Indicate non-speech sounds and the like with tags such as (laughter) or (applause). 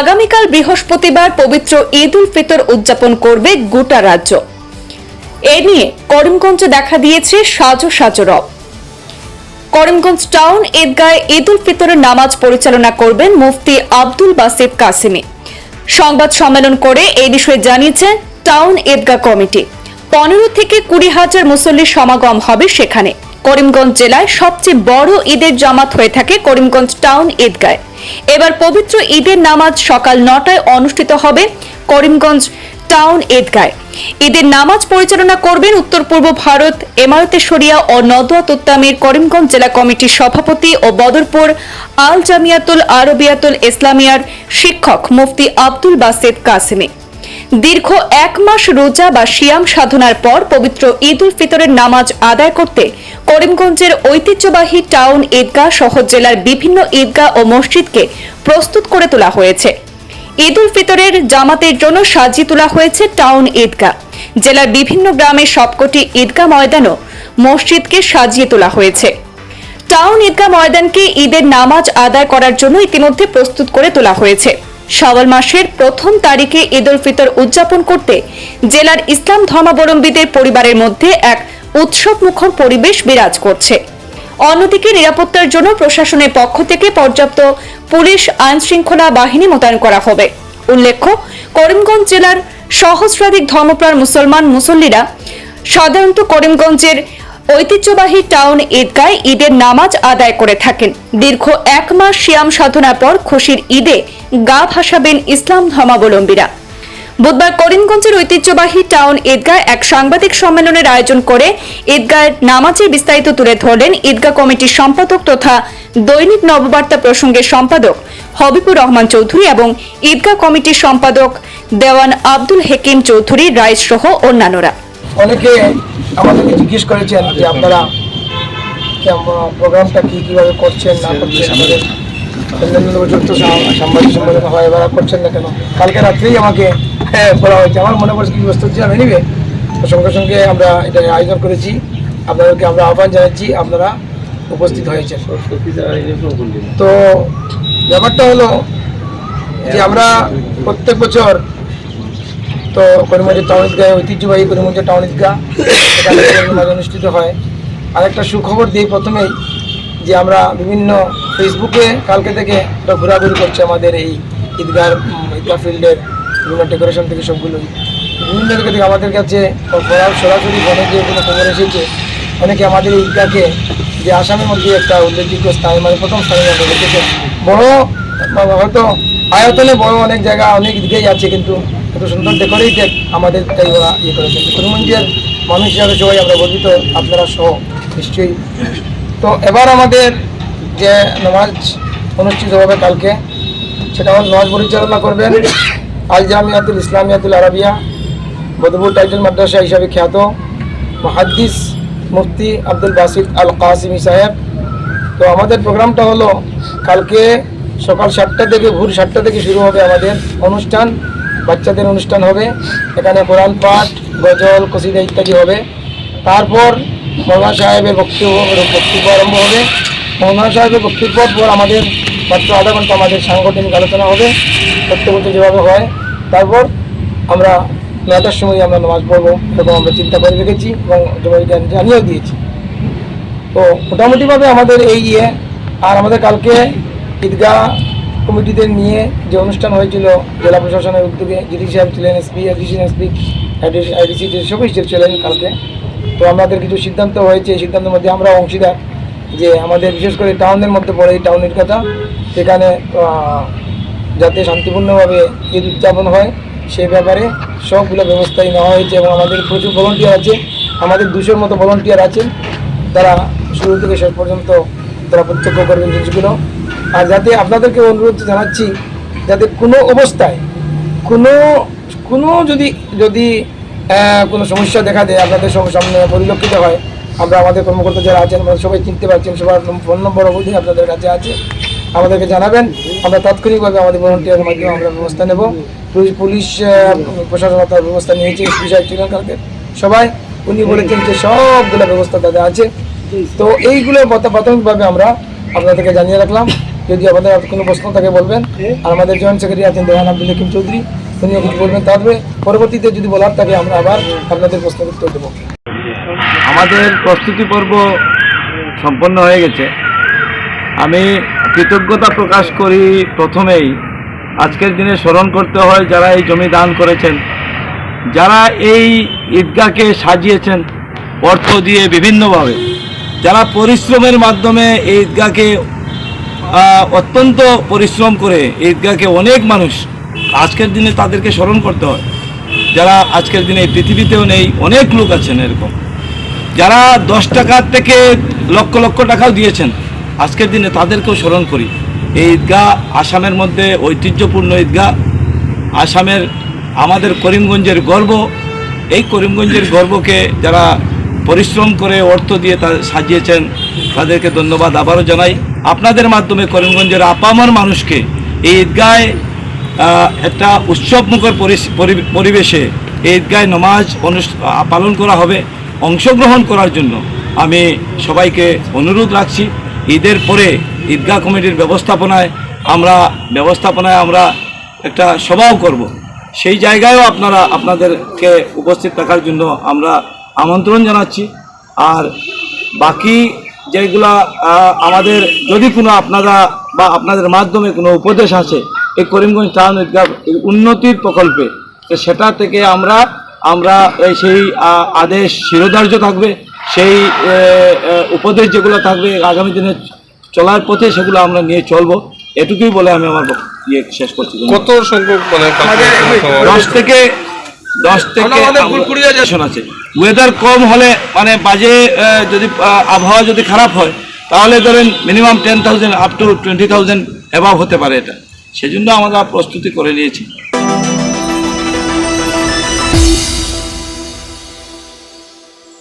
আগামীকাল বৃহস্পতিবার পবিত্র ঈদ উল ফিতর উদযাপন করবে গোটা রাজ্য। এ নিয়ে করিমগঞ্জে দেখা দিয়েছে সাজো সাজো রব। করিমগঞ্জ টাউন ঈদগায় ঈদ উল ফিতরের নামাজ পরিচালনা করবেন মুফতি আব্দুল বাসিদ কাসিমি। সংবাদ সম্মেলন করে এই বিষয়ে জানিয়েছে টাউন ঈদগাহ কমিটি। পনেরো থেকে কুড়ি হাজার মুসল্লির সমাগম হবে সেখানে। করিমগঞ্জ জেলায় সবচেয়ে বড় ঈদের জামাত হয়ে থাকে করিমগঞ্জ টাউন ঈদগায়। এবার পবিত্র ঈদের নামাজ সকাল নটায় অনুষ্ঠিত হবে করিমগঞ্জ টাউন ঈদগায়। ঈদের নামাজ পরিচালনা করবেন উত্তর পূর্ব ভারত এমারতে শরিয়া ও নদওয়াত উত্তামির করিমগঞ্জ জেলা কমিটির সভাপতি ও বদরপুর আল জামিয়াতুল আরবিয়াতুল ইসলামিয়ার শিক্ষক মুফতি আব্দুল বাসিদ কাসিমি। দীর্ঘ এক মাস রোজা বা সিয়াম সাধনার পর পবিত্র ঈদ উল ফিতরের নামাজ আদায় করতে করিমগঞ্জের ঐতিহ্যবাহী টাউন ঈদগাহ সহ জেলার বিভিন্ন ঈদগাহ ও মসজিদকে প্রস্তুত করে তোলা হয়েছে। ঈদ উল ফিতরের জামাতের জন্য সাজিয়ে তোলা হয়েছে টাউন ঈদগাহ। জেলার বিভিন্ন গ্রামের সবকটি ঈদগাহ ময়দানও মসজিদকে সাজিয়ে তোলা হয়েছে। টাউন ঈদগাহ ময়দানকে ঈদের নামাজ আদায় করার জন্য ইতিমধ্যে প্রস্তুত করে তোলা হয়েছে। শাওয়াল মাসের প্রথম তারিখে ঈদ উল ফিতর উদযাপন করতে জেলার ইসলাম ধর্মাবলম্বীদের পরিবারের মধ্যে এক উৎসব মুখর পরিবেশ বিরাজ করছে। অন্যদিকে নিরাপত্তার জন্য প্রশাসনের পক্ষ থেকে পর্যাপ্ত পুলিশ আইন শৃঙ্খলা বাহিনী মোতায়েন করা হবে। উল্লেখ্য, করিমগঞ্জ জেলার সহস্রাধিক ধর্মপ্রাণ মুসলমান মুসল্লিরা সাধারণত করিমগঞ্জের ঐতিহ্যবাহী টাউন ঈদগায় ঈদের নামাজ আদায় করে থাকেন। দীর্ঘ এক মাস সিয়াম সাধনার পর খুশির ঈদে গা ভাসাবেন ইসলাম ধর্মাবলম্বীরা। বুধবার করিমগঞ্জের ঐতিহ্যবাহী টাউন ঈদগাহ এক সাংবাদিক সম্মেলনের আয়োজন করে ঈদগাহের নামাজের বিস্তারিত তুলে ধরলেন ঈদগাহ কমিটির সম্পাদক তথা দৈনিক নববার্তা প্রসঙ্গের সম্পাদক হবিবুর রহমান চৌধুরী এবং ঈদগাহ কমিটির সম্পাদক দেওয়ান আব্দুল হেকিম চৌধুরী রাইস সহ অন্যান্যরা। অনেকে আমাদেরকে জিজ্ঞেস করেছেন যে আপনারা কেমন- প্রোগ্রামটা কি কীভাবে করছেন না করছেন আমাদের অন্যান্য বছর তো সাংবাদিক সম্মেলন হয় এবার করছেন না কেন? কালকে রাত্রেই আমাকে হ্যাঁ বলা হয়েছে। আমার মনে পড়ছে কি ব্যস্ত ছিলাম। এনিবে তো সঙ্গে সঙ্গে আমরা এটা আয়োজন করেছি। আপনাদেরকে আমরা আহ্বান জানাচ্ছি আপনারা উপস্থিত হয়েছেন। তো ব্যাপারটা হলো যে আমরা প্রত্যেক বছর তো করিমগঞ্জের টাউন ঈদগাহে ঐতিহ্যবাহী করিমগঞ্জের টাউন ঈদগাহ (laughs) অনুষ্ঠিত হয়। আর একটা সুখবর দিই প্রথমেই যে আমরা বিভিন্ন ফেসবুকে কালকে থেকে একটা ঘোরাঘুরি করছে আমাদের এই ঈদগাহ ঈদগাহ ফিল্ডের বিভিন্ন ডেকোরেশন থেকে সবগুলোই। বিভিন্ন জায়গা থেকে আমাদের কাছে সরাসরি যে কোনো খবর এসেছে। অনেকে আমাদের এই ঈদগাহকে যে আসামের মধ্যে একটা উল্লেখযোগ্য স্থান মানে প্রথম স্থানে বড়, হয়তো আয়তনে বড় অনেক জায়গা, অনেক দিকেই আছে কিন্তু এত সুন্দর ডেকোরেটেড আমাদের তাই ওরা ইয়ে করেছেন করিমগঞ্জের মানুষ হিসাবে সবাই আমরা গর্বিত, আপনারা সহ, নিশ্চয়ই। তো এবার আমাদের যে নামাজ অনুষ্ঠিত হবে কালকে, সেটা আমার নামাজ পরিচালনা করবেন আল জামিয়াতুল ইসলামিয়াতুল আরাবিয়া বদরপুর টাইটেল মাদ্রাসা হিসাবে খ্যাত মহাদ্দিস মুফতি আব্দুল বাসিদ আল কাসিমি সাহেব। তো আমাদের প্রোগ্রামটা হলো কালকে সকাল সাতটা থেকে, ভোর সাতটা থেকে শুরু হবে আমাদের অনুষ্ঠান। বাচ্চাদের অনুষ্ঠান হবে। এখানে কোরআন পাঠ, গজল, কসিদা ইত্যাদি হবে। তারপর মৌলানা সাহেবের বক্তব্য বক্তব্য আরম্ভ হবে। মৌলানা সাহেবের বক্তব্যর পর আমাদের মাত্র আধা ঘণ্টা আমাদের সাংগঠনিক আলোচনা হবে। প্রত্যেক যেভাবে হয়। তারপর আমরা নয়টার সময় আমরা নামাজ পড়ব এরকম আমরা চিন্তা করে রেখেছি এবং জবাই জানিয়েও দিয়েছি। তো মোটামুটিভাবে আমাদের এই ইয়ে। আর আমাদের কালকে ঈদগাহ কমিটিদের নিয়ে যে অনুষ্ঠান হয়েছিল, জেলা প্রশাসনের উদ্যোগে জিডি সাহেব ছিলেন এসপি এডিসি এসপি আইডিসি সবই ছিলেন কালকে। তো আমাদের কিছু সিদ্ধান্ত হয়েছে, এই সিদ্ধান্তের মধ্যে আমরা অংশীদার যে আমাদের বিশেষ করে টাউনের মধ্যে পড়ে এই টাউনের কথা। সেখানে যাতে শান্তিপূর্ণভাবে ঈদ উদযাপন হয় সেই ব্যাপারে সবগুলো ব্যবস্থাই নেওয়া হয়েছে এবং আমাদের প্রচুর ভলেন্টিয়ার আছে। আমাদের দুশোর মতো ভলেন্টিয়ার আছেন তারা শুরু থেকে শেষ পর্যন্ত তারা প্রত্যক্ষ করবেন জিনিসগুলো। আর যাতে আপনাদেরকে অনুরোধ জানাচ্ছি, যাতে কোনো অবস্থায় কোনো কোনো যদি যদি কোনো সমস্যা দেখা দেয়, আপনাদের সামনে পরিলক্ষিত হয়, আমরা আমাদের কর্মকর্তা যারা আছেন, আমরা সবাই চিনতে পারছেন সবার ফোন নম্বর অবধি আপনাদের কাছে আছে। আমাদেরকে জানাবেন, আমরা তাৎক্ষণিকভাবে আমাদের ভলেন্টিয়ারের মাধ্যমে আমরা ব্যবস্থা নেব। পুলিশ প্রশাসন তার ব্যবস্থা নিয়েছে, এসপি সাহেব ছিলেন কালকে। সবাই, উনি বলেছেন যে সবগুলো ব্যবস্থা তাদের আছে। তো এইগুলো প্রাথমিকভাবে আমরা আপনাদেরকে জানিয়ে রাখলাম। যদি আমাদের কোনো প্রশ্ন থাকে বলবেন। আর আমাদের জয়েন্ট সেক্রেটারি আছেন দেহান আব্দুল হাকিম চৌধুরী উনিও কিছু বলবেন। তারপরে পরবর্তীতে যদি বলার থাকে আমরা আবার আপনাদের প্রশ্নের উত্তর দেবো। আমাদের প্রস্তুতি পর্ব সম্পন্ন হয়ে গেছে। আমি কৃতজ্ঞতা প্রকাশ করি প্রথমেই আজকের দিনে স্মরণ করতে হয় যারা এই জমি দান করেছেন যারা এই ঈদগাহকে সাজিয়েছেন অর্থ দিয়ে বিভিন্নভাবে যারা পরিশ্রমের মাধ্যমে এই ঈদগাহকে অত্যন্ত পরিশ্রম করে ঈদগাহকে অনেক মানুষ আজকের দিনে তাদেরকে স্মরণ করতে হয়। যারা আজকের দিনে পৃথিবীতেও নেই, অনেক লোক আছেন এরকম। যারা দশ টাকার থেকে লক্ষ লক্ষ টাকাও দিয়েছেন, আজকের দিনে তাদেরকেও স্মরণ করি। এই ঈদগাহ আসামের মধ্যে ঐতিহ্যপূর্ণ ঈদগাহ। আসামের আমাদের করিমগঞ্জের গর্ব। এই করিমগঞ্জের গর্বকে যারা পরিশ্রম করে অর্থ দিয়ে তা সাজিয়েছেন, তাদেরকে ধন্যবাদ আবারও জানাই। আপনাদের মাধ্যমে করিমগঞ্জের আপামর মানুষকে এই ঈদগায় একটা উৎসবমুখর পরি- পরিবেশে এই ঈদগায় নমাজ পালন করা হবে, অংশগ্রহণ করার জন্য আমি সবাইকে অনুরোধ রাখছি। ঈদের পরে ঈদগাহ কমিটির ব্যবস্থাপনায় আমরা ব্যবস্থাপনায় আমরা একটা সভাও করব। সেই জায়গায়ও আপনারা, আপনাদেরকে উপস্থিত থাকার জন্য আমরা আমন্ত্রণ জানাচ্ছি। আর বাকি যেগুলা আমাদের যদি কোনো আপনারা বা আপনাদের মাধ্যমে কোনো উপদেশ আছে এই করিমগঞ্জ টাউন ঈদগাহ উন্নতির প্রকল্পে তো সেটা থেকে আমরা আমরা এই সেই আদেশ শিরোধার্য থাকবে সেই উপদেশ যেগুলো থাকবে আগামী দিনে চলার পথে সেগুলো আমরা নিয়ে চলবো। এটুকুই বলে আমি আমার ইয়ে শেষ করছি। কত সংখ্যক মানে দশ থেকে দশ থেকে আছে। ওয়েদার কম হলে মানে বাজে যদি আবহাওয়া যদি খারাপ হয়, তাহলে ধরেন minimum ten thousand up to twenty thousand অ্যাভাব হতে পারে এটা। সেজন্য আমরা প্রস্তুতি করে নিয়েছি।